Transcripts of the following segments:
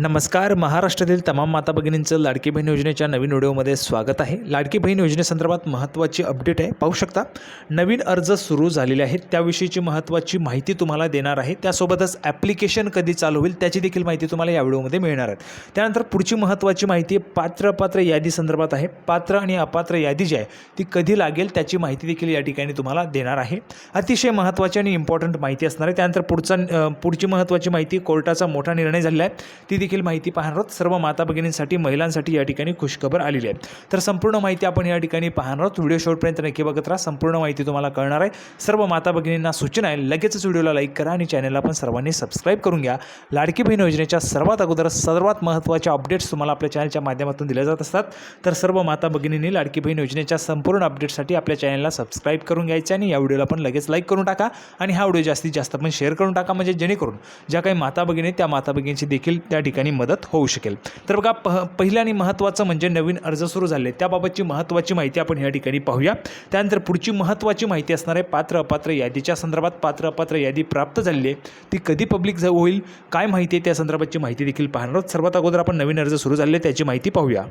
नमस्कार. महाराष्ट्रातील तमाम माता भगिनींचं लाडकी बहीण योजनेच्या नवीन व्हिडिओमध्ये स्वागत आहे. लाडकी बहीण योजनेसंदर्भात महत्त्वाची अपडेट आहे. पाहू शकता नवीन अर्ज सुरू झालेले आहेत. त्याविषयीची महत्त्वाची माहिती तुम्हाला देणार आहे. त्यासोबतच ॲप्लिकेशन कधी चालू होईल त्याची देखील माहिती तुम्हाला या व्हिडिओमध्ये मिळणार आहे. त्यानंतर पुढची महत्त्वाची माहिती पात्र अपात्र यादी संदर्भात आहे. पात्र आणि अपात्र यादी जी आहे ती कधी लागेल त्याची माहिती देखील या ठिकाणी तुम्हाला देणार आहे. अतिशय महत्त्वाची आणि इम्पॉर्टंट माहिती असणार आहे. त्यानंतर पुढचा पुढची महत्त्वाची माहिती कोर्टाचा मोठा निर्णय झालेला आहे. ती देखील माहिती पाहणार आहोत. सर्व माता भगिनींसाठी महिलांसाठी या ठिकाणी खुशखबर आलेली आहे. तर संपूर्ण माहिती आपण या ठिकाणी पाहणार आहोत. व्हिडिओ शेवटपर्यंत नक्की बघत राहा. संपूर्ण माहिती तुम्हाला कळणार आहे. सर्व माता भगिनींना सूचना आहे. लगेचच व्हिडिओला लाईक करा आणि चॅनलला पण सर्वांनी सबस्क्राईब करून घ्या. लाडकी बहीण योजनेच्या सर्वात अगोदर सर्वात महत्त्वाच्या अपडेट्स तुम्हाला आपल्या चॅनलच्या माध्यमातून दिल्या जात असतात. तर सर्व माता भगिनींनी लाडकी बहीण योजनेच्या संपूर्ण अपडेटसाठी आपल्या चॅनलला सबस्क्राईब करून घ्यायचे आणि या व्हिडिओला पण लगेच लाईक करून टाका. आणि हा व्हिडिओ जास्तीत जास्त पण शेअर करून टाका. म्हणजे जेणेकरून ज्या काही माता भगिनी त्या माता भगिनीची देखील त्या ठिकाणी ठिकाणी मदत होऊ शकेल. तर बघा पह पहिलं आणि महत्त्वाचं म्हणजे नवीन अर्ज सुरू झाले. त्याबाबतची महत्त्वाची माहिती आपण या ठिकाणी पाहूया. त्यानंतर पुढची महत्त्वाची माहिती असणार आहे पात्र अपात्र यादीच्या संदर्भात. पात्र अपात्र यादी प्राप्त झालेली आहे. ती कधी पब्लिक होईल? काय माहिती आहे? त्या संदर्भातची माहिती देखील पाहणार आहोत. सर्वात अगोदर आपण नवीन अर्ज सुरू झाले त्याची माहिती पाहूया.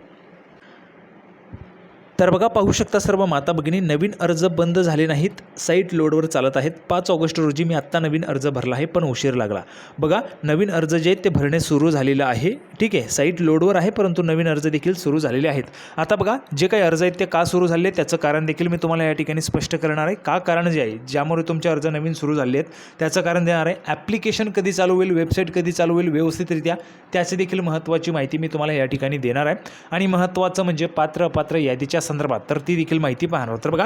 तर बघा पाहू शकता सर्व माता भगिनी नवीन अर्ज बंद झाले नाहीत. साईट लोडवर चालत आहेत. पाच ऑगस्ट रोजी मी आत्ता नवीन अर्ज भरला आहे पण उशीर लागला. बघा नवीन अर्ज जे आहेत ते भरणे सुरू झालेलं आहे. ठीक आहे साईट लोडवर आहे परंतु नवीन अर्ज देखील सुरू झालेले आहेत. आता बघा जे काही अर्ज आहेत ते का सुरू झाले त्याचं कारण देखील मी तुम्हाला या ठिकाणी स्पष्ट करणार आहे. का कारण जे आहे ज्यामुळे तुमचे अर्ज नवीन सुरू झाले आहेत त्याचं कारण देणार आहे. ॲप्लिकेशन कधी चालू होईल वेबसाईट कधी चालू होईल व्यवस्थितरित्या त्याची देखील महत्त्वाची माहिती मी तुम्हाला या ठिकाणी देणार आहे. आणि महत्त्वाचं म्हणजे पात्र अपात्र यादीच्या संदर्भात तर ती देखील माहिती पाहणार तर बघा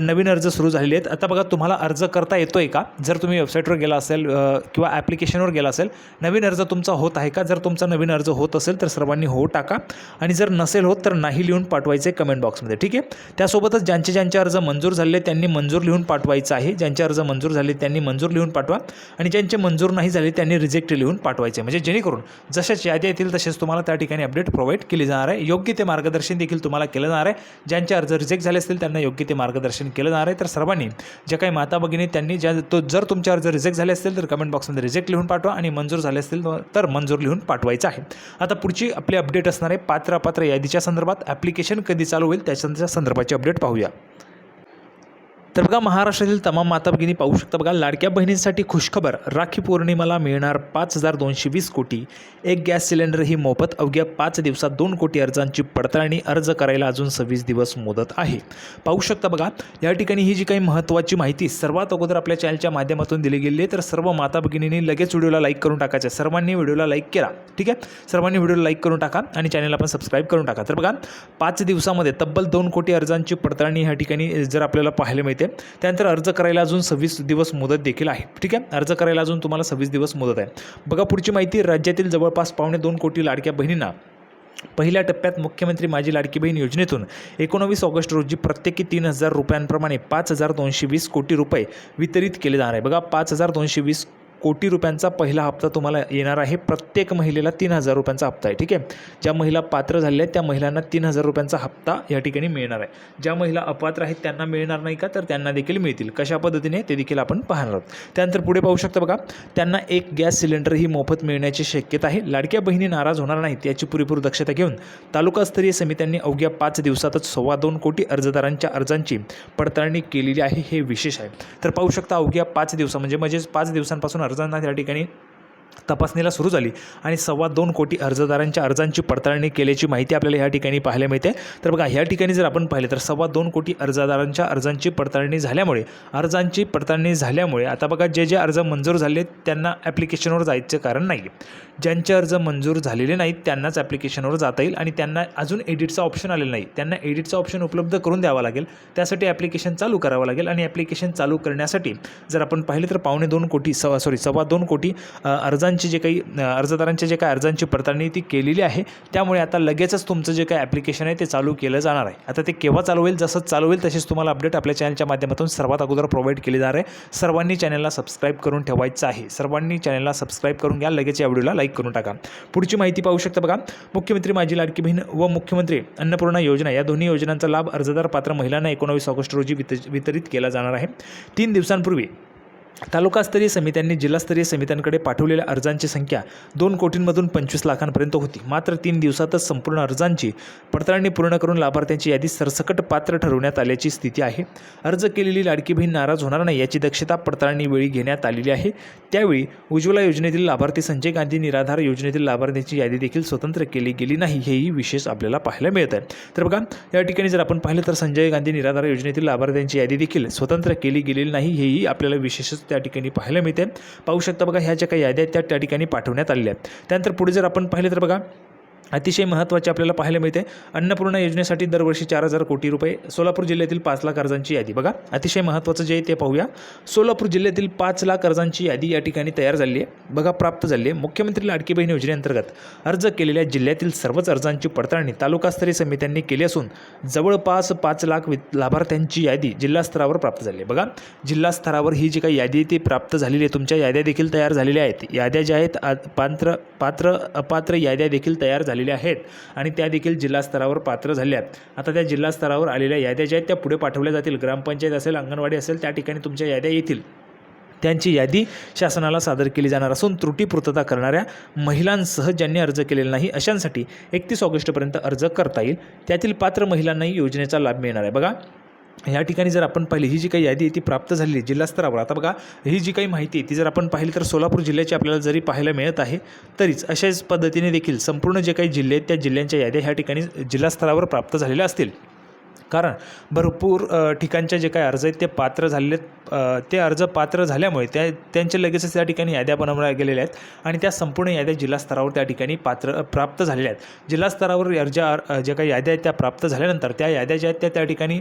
नवीन अर्ज सुरू झालेले आहेत. आता बघा तुम्हाला अर्ज करता येतो आहे का? जर तुम्ही वेबसाईटवर गेला असेल किंवा ॲप्लिकेशनवर गेला असेल नवीन अर्ज तुमचा होत आहे का? जर तुमचा नवीन अर्ज होत असेल तर सर्वांनी हो टाका. आणि जर नसेल होत तर नाही लिहून पाठवायचे कमेंट बॉक्समध्ये ठीक आहे? त्यासोबतच ज्यांचे ज्यांचे अर्ज मंजूर झाले त्यांनी मंजूर लिहून पाठवायचं आहे. ज्यांचे अर्ज मंजूर झाले त्यांनी मंजूर लिहून पाठवा. आणि ज्यांचे मंजूर नाही झाले त्यांनी रिजेक्ट लिहून पाठवायचे. म्हणजे जेणेकरून जशाच यादी येतील तसेच तुम्हाला त्या ठिकाणी अपडेट प्रोव्हाइड केली जाणार आहे. योग्य ते मार्गदर्शन देखील तुम्हाला केलं जाणार आहे. ज्यांचे अर्ज रिजेक्ट झाले असतील त्यांना योग्य ते मार्गदर्शन केलं जाणार आहे. तर सर्वांनी ज्या काही माता भगिनी त्यांनी ज्या तो जर तुमचे अर्ज रिजेक्ट झाले असतील तर कमेंट बॉक्समध्ये रिजेक्ट लिहून पाठवा आणि मंजूर झाले असतील तर मंजूर लिहून पाठवायचं आहे. आता पुढची आपली अपडेट असणार आहे. पात्र अपात्र यादीच्या संदर्भात ॲप्लिकेशन कधी चालू होईल त्याच्या संदर्भाची अपडेट पाहूया. तर बघा महाराष्ट्रातील तमाम माता भगिनी पाहू शकता बघा लाडक्या बहिणींसाठी खुशखबर. राखी पौर्णिमेला मिळणार पाच हजार दोनशे वीस कोटी. एक गॅस सिलेंडर ही मोफत अवघ्या पाच दिवसात दोन कोटी अर्जांची पडताळणी अर्ज करायला अजून सव्वीस दिवस मुदत आहे. पाहू शकता बघा या ठिकाणी ही जी काही महत्त्वाची माहिती सर्वात अगोदर आपल्या चॅनलच्या माध्यमातून दिली गेली आहे तर सर्व माता भगिनींनी लगेच व्हिडिओला लाईक करून टाकायचं सर्वांनी व्हिडिओला लाईक केला ठीक आहे? सर्वांनी व्हिडिओला लाईक करून टाका आणि चॅनलला पण सबस्क्राईब करून टाका. तर बघा पाच दिवसामध्ये तब्बल दोन कोटी अर्जांची पडताळणी ह्या ठिकाणी जर आपल्याला पाहायला मिळते त्यानंतर अर्ज करायला अजून सव्वीस दिवस मुदत देखील आहे. ठीक आहे? अर्ज करायला अजून तुम्हाला सव्वीस दिवस मुदत आहे. बघा पुढची माहिती. राज्यातील जवळपास पावणे दोन कोटी लाडक्या बहिणींना पहिल्या टप्प्यात मुख्यमंत्री माझी लाडकी बहीण योजनेतून एकोणवीस ऑगस्ट रोजी प्रत्येकी तीन हजार रुपयांप्रमाणे पाच हजार दोनशे वीस कोटी रुपये वितरित केले जाणार आहे. बघा पाच हजार दोनशे वीस कोटी रुपयांचा पहिला हप्ता तुम्हाला येणार आहे. प्रत्येक महिलेला तीन हजार रुपयांचा हप्ता आहे. ठीक आहे? ज्या महिला पात्र झालेल्या आहेत त्या महिलांना तीन हजार रुपयांचा हप्ता या ठिकाणी मिळणार आहे. ज्या महिला अपात्र आहेत त्यांना मिळणार नाही का? तर त्यांना देखील मिळतील. कशा पद्धतीने? ते देखील आपण पाहणार आहोत. त्यानंतर पुढे पाहू शकता बघा. त्यांना एक गॅस सिलेंडर ही मोफत मिळण्याची शक्यता आहे. लाडक्या बहिणी नाराज होणार नाहीत याची पुरेपूर दक्षता घेऊन तालुकास्तरीय समित्यांनी अवघ्या पाच दिवसातच सव्वा दोन कोटी अर्जदारांच्या अर्जांची पडताळणी केलेली आहे. हे विशेष आहे. तर पाहू शकता अवघ्या पाच दिवसा म्हणजे म्हणजेच पाच दिवसांपासून अर्जांना त्या ठिकाणी तपासणीला सुरू झाली आणि सव्वा दोन कोटी अर्जदारांच्या अर्जांची पडताळणी केल्याची माहिती आपल्याला ह्या ठिकाणी पाहायला मिळते. तर बघा ह्या ठिकाणी जर आपण पाहिलं तर सव्वा दोन कोटी अर्जदारांच्या अर्जांची पडताळणी झाल्यामुळे अर्जांची पडताळणी झाल्यामुळे आता बघा जे जे अर्ज मंजूर झाले त्यांना ॲप्लिकेशनवर जायचं कारण नाही ज्यांचे अर्ज मंजूर झालेले नाहीत त्यांनाच ॲप्लिकेशनवर जाता येईल आणि त्यांना अजून एडिटचा ऑप्शन आलेला नाही. त्यांना एडिटचा ऑप्शन उपलब्ध करून द्यावा लागेल. त्यासाठी ॲप्लिकेशन चालू करावं लागेल आणि ॲप्लिकेशन चालू करण्यासाठी जर आपण पाहिले तर पावणे दोन कोटी सव्वा सॉरी सव्वा दोन कोटी अर्ज अर्जांची जे काही अर्जदारांच्या जे काही अर्जांची पडताळणी ती केलेली आहे त्यामुळे आता लगेचच तुमचं जे काही ॲप्लिकेशन आहे ते चालू केलं जाणार आहे. आता ते केव्हा चालू होईल जसं चालू होईल तसेच तुम्हाला अपडेट आपल्या चॅनलच्या माध्यमातून सर्वात अगोदर प्रोव्हाइड केली जाणार आहे. सर्वांनी चॅनलला सबस्क्राईब करून ठेवायचं आहे. सर्वांनी चॅनलला सबस्क्राईब करून घ्या लगेच या व्हिडिओला लाईक करून टाका. पुढची माहिती पाहू शकता बघा मुख्यमंत्री माझी लाडकी बहीण व मुख्यमंत्री अन्नपूर्णा योजना या दोन्ही योजनांचा लाभ अर्जदार पात्र महिलांना एकोणावीस ऑगस्ट रोजी वित वितरित केला जाणार आहे. तीन दिवसांपूर्वी तालुकास्तरीय समित्यांनी जिल्हास्तरीय समित्यांकडे पाठवलेल्या अर्जांची संख्या दोन कोटींमधून पंचवीस लाखांपर्यंत होती. मात्र तीन दिवसातच संपूर्ण अर्जांची पडताळणी पूर्ण करून लाभार्थ्यांची यादी सरसकट पात्र ठरवण्यात आल्याची स्थिती आहे. अर्ज केलेली लाडकी बहीण नाराज होणार नाही याची दक्षता पडताळणी वेळी घेण्यात आलेली आहे. त्यावेळी उज्ज्वला योजनेतील लाभार्थी संजय गांधी निराधार योजनेतील लाभार्थ्यांची यादी देखील स्वतंत्र केली गेली नाही हेही विशेष आपल्याला पाहायला मिळत आहे तर बघा या ठिकाणी जर आपण पाहिलं तर संजय गांधी निराधार योजनेतील लाभार्थ्यांची यादी देखील स्वतंत्र केली गेलेली नाही हेही आपल्याला विशेषच त्या ठिकाणी पाहायला मिळते. पाहू शकता बघा ह्या ज्या काही याद्या आहेत त्या त्या ठिकाणी पाठवण्यात आलेल्या आहेत. त्यानंतर पुढे जर आपण पाहिलं तर बघा अतिशय महत्त्वाचे आपल्याला पाहायला मिळते. अन्नपूर्णा योजनेसाठी दरवर्षी चार हजार कोटी रुपये. सोलापूर जिल्ह्यातील पाच लाख अर्जांची यादी. बघा अतिशय महत्त्वाचं जे आहे ते पाहूया. सोलापूर जिल्ह्यातील पाच लाख अर्जांची यादी या ठिकाणी तयार झाली आहे. बघा प्राप्त झाली आहे. मुख्यमंत्री लाडकी बहीण योजनेअंतर्गत अर्ज केलेल्या जिल्ह्यातील सर्वच अर्जांची पडताळणी तालुकास्तरीय समित्यांनी केली असून जवळपास पाच लाख वि लाभार्थ्यांची यादी जिल्हा स्तरावर प्राप्त झाली आहे. बघा जिल्हा स्तरावर ही जी काही यादी आहे ती प्राप्त झालेली आहे. तुमच्या याद्या देखील तयार झालेल्या आहेत. याद्या ज्या आहेत आ- पात्र पात्र अपात्र याद्या देखील तयार झालेल्या आहेत आणि त्या देखील जिल्हास्तरावर पात्र झाल्या आता त्या जिल्हास्तरावर आलेल्या याद्या ज्या आहेत त्या पुढे पाठवल्या जातील. ग्रामपंचायत असेल अंगणवाडी असेल त्या ठिकाणी तुमच्या याद्या येतील. त्यांची यादी शासनाला सादर केली जाणार असून त्रुटी पूर्तता करणाऱ्या महिलांसह ज्यांनी अर्ज केलेला नाही अशांसाठी एकतीस ऑगस्टपर्यंत अर्ज करता येईल. त्यातील पात्र महिलांनाही योजनेचा लाभ मिळणार आहे. बघा या ठिकाणी जर आपण पाहिली ही जी काही यादी आहे ती प्राप्त झालेली आहे जिल्हास्तरावर आता बघा ही जी काही माहिती आहे ती जर आपण पाहिली तर सोलापूर जिल्ह्याची आपल्याला जरी पाहायला मिळत आहे तरीच अशाच पद्धतीने देखील संपूर्ण जे काही जिल्हे आहेत त्या जिल्ह्यांच्या याद्या ह्या ठिकाणी जिल्हास्तरावर प्राप्त झालेल्या असतील. कारण भरपूर ठिकाणच्या ठिकाणचे जे काही अर्ज आहेत ते पात्र झालेले आहेत. ते अर्ज पात्र झाल्यामुळे त्या त्यांच्या लगेचच त्या ठिकाणी याद्या बनवल्या गेलेल्या आहेत आणि त्या संपूर्ण याद्या जिल्हा स्तरावर त्या ठिकाणी पात्र प्राप्त झालेल्या आहेत जिल्हा स्तरावर ज्या ज्या काही याद्या आहेत त्या प्राप्त झाल्यानंतर त्या याद्या ज्या आहेत त्या त्या ठिकाणी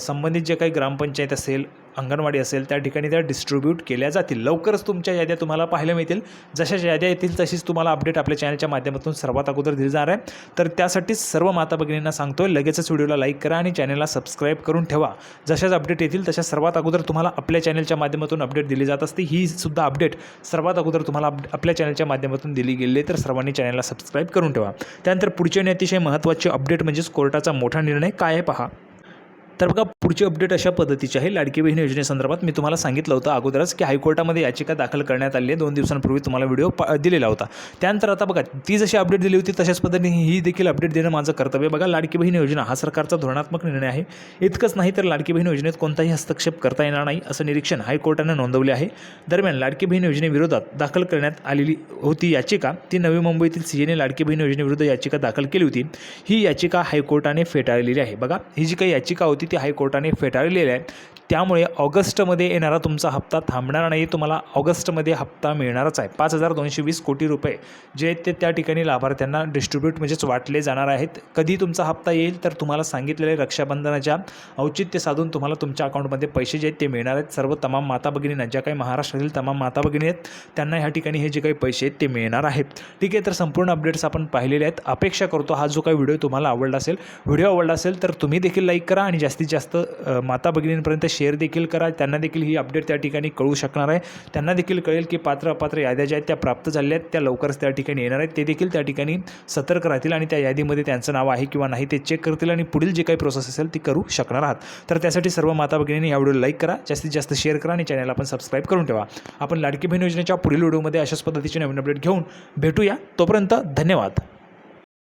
संबंधित जे काही ग्रामपंचायत असेल अंगणवाडी असेल त्या ठिकाणी त्या डिस्ट्रीब्यूट केल्या जातील. लवकरच तुमच्या याद्या तुम्हाला पाहायला मिळतील. जशाच याद्या येतील तशीच तुम्हाला अपडेट आपल्या चॅनलच्या माध्यमातून सर्वात अगोदर दिली जाणार आहे. तर त्यासाठीच सर्व माता भगिनींना सांगतो लगेचच व्हिडिओला लाईक करा आणि चॅनलला सबस्क्राईब करून ठेवा. जशाच अपडेट येतील तशा सर्वात अगोदर तुम्हाला आपल्या चॅनलच्या माध्यमातून अपडेट दिली जात असते. ही सुद्धा अपडेट सर्वात अगोदर तुम्हाला अप- आपल्या चॅनलच्या माध्यमातून दिली गेली आहे तर सर्वांनी चॅनलला सबस्क्राईब करून ठेवा. त्यानंतर पुढचे आणि अतिशय महत्त्वाचे अपडेट म्हणजेच कोर्टाचा मोठा निर्णय काय आहे पहा. तर बघा पुढची अपडेट अशा पद्धतीची आहे. लाडकी बहीण योजनेसंदर्भात मी तुम्हाला सांगितलं होतं अगोदरच की हायकोर्टामध्ये याचिका दाखल करण्यात आली आहे. दोन दिवसांपूर्वी तुम्हाला व्हिडिओ दिलेला होता. त्यानंतर आता बघा ती जशी अपडेट दिली होती तशाच पद्धतीने ही देखील अपडेट देणं माझं कर्तव्य बघा लाडकी बहीण योजना हा सरकारचा धोरणात्मक निर्णय आहे. इतकंच नाही तर लाडकी बहीण योजनेत कोणताही हस्तक्षेप करता येणार नाही असं निरीक्षण हायकोर्टानं नोंदवले आहे. दरम्यान लाडकी बहीण योजनेविरोधात दाखल करण्यात आलेली होती याचिका ती नवी मुंबईतील सीएने लाडकी बहीण योजनेविरुद्ध याचिका दाखल केली होती. ही याचिका हायकोर्टाने फेटाळलेली आहे. बघा ही जी काही याचिका होती ती हायकोर्टाने फेटाळलेली आहे त्यामुळे ऑगस्टमध्ये येणारा तुमचा हप्ता थांबणार नाही तुम्हाला ऑगस्टमध्ये हप्ता मिळणारच आहे. पाच हजार दोनशे वीस कोटी रुपये जे आहेत ते त्या ठिकाणी लाभार्थ्यांना डिस्ट्रीब्यूट म्हणजेच वाटले जाणार आहेत. कधी तुमचा हप्ता येईल तर तुम्हाला सांगितलेले रक्षाबंधनाच्या औचित्य साधून तुम्हाला तुमच्या अकाउंटमध्ये पैसे जे आहेत ते मिळणार आहेत. सर्व तमाम माता भगिनींना ज्या काही महाराष्ट्रातील तमाम माता भगिनी आहेत त्यांना ह्या ठिकाणी हे जे काही पैसे आहेत ते मिळणार आहेत. ठीक आहे तर संपूर्ण अपडेट्स आपण पाहिलेले आहेत. अपेक्षा करतो हा जो काही व्हिडिओ तुम्हाला आवडला असेल व्हिडिओ आवडला असेल तर तुम्ही देखील लाईक करा आणि जास्तीत जास्तीत जास्त माता भगिनींपर्यंत शेअर देखील करा. त्यांना देखील ही अपडेट त्या ठिकाणी कळू शकणार आहे. त्यांना देखील कळेल की पात्र अपात्र याद्या ज्या आहेत त्या प्राप्त झाल्या आहेत. त्या लवकरच त्या ठिकाणी येणार आहेत. ते देखील त्या ठिकाणी सतर्क राहतील आणि त्या यादीमध्ये त्यांचं नाव आहे किंवा नाही ते चेक करतील आणि पुढील जे काही प्रोसेस असेल ती करू शकणार आहात. तर त्यासाठी सर्व माता भगिनींनी या व्हिडिओ लाईक करा. जास्तीत जास्त शेअर करा आणि चॅनलला आपण सबस्क्राईब करून ठेवा. आपण लाडकी बहीण योजनेच्या पुढील व्हिडिओमध्ये अशाच पद्धतीचे नवीन अपडेट घेऊन भेटूया. तोपर्यंत धन्यवाद.